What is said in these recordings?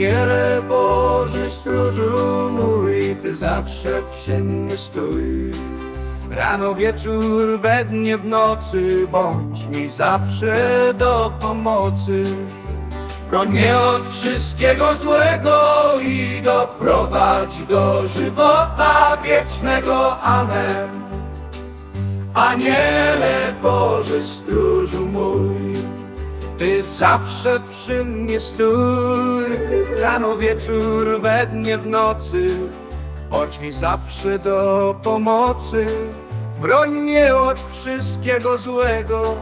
Aniele Boży, stróżu mój, Ty zawsze przy mnie stój. Rano, wieczór, we dnie, w nocy, bądź mi zawsze do pomocy. Broń mnie od wszystkiego złego i doprowadź do żywota wiecznego. Amen. Aniele Boży, stróżu mój, Ty zawsze przy mnie stój, rano, wieczór, we dnie, w nocy, bądź mi zawsze do pomocy. Broń mnie od wszystkiego złego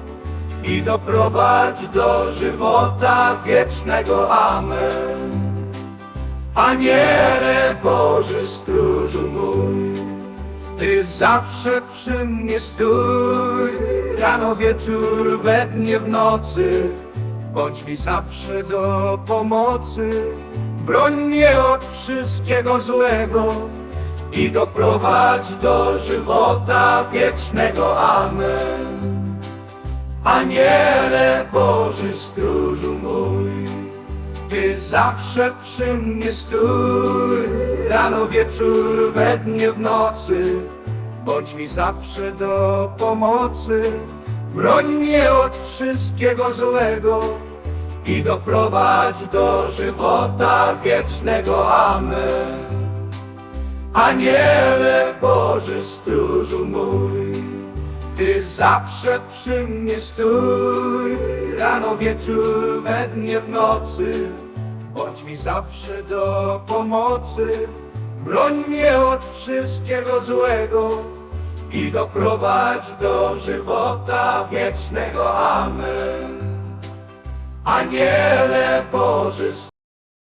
i doprowadź do żywota wiecznego. Amen. Aniele Boży, stróżu mój, zawsze przy mnie stój, rano, wieczór, we dnie, w nocy, bądź mi zawsze do pomocy. Broń mnie od wszystkiego złego i doprowadź do żywota wiecznego. Amen. Aniele Boży, stróżu mój, Ty zawsze przy mnie stój, rano, wieczór, we dnie, w nocy, bądź mi zawsze do pomocy. Broń mnie od wszystkiego złego i doprowadź do żywota wiecznego. Amen. Aniele Boży, stróżu mój, Ty zawsze przy mnie stój, rano, wieczór, we dnie, w nocy, bądź mi zawsze do pomocy. Broń mnie od wszystkiego złego i doprowadź do żywota wiecznego. Amen. Aniele Boży,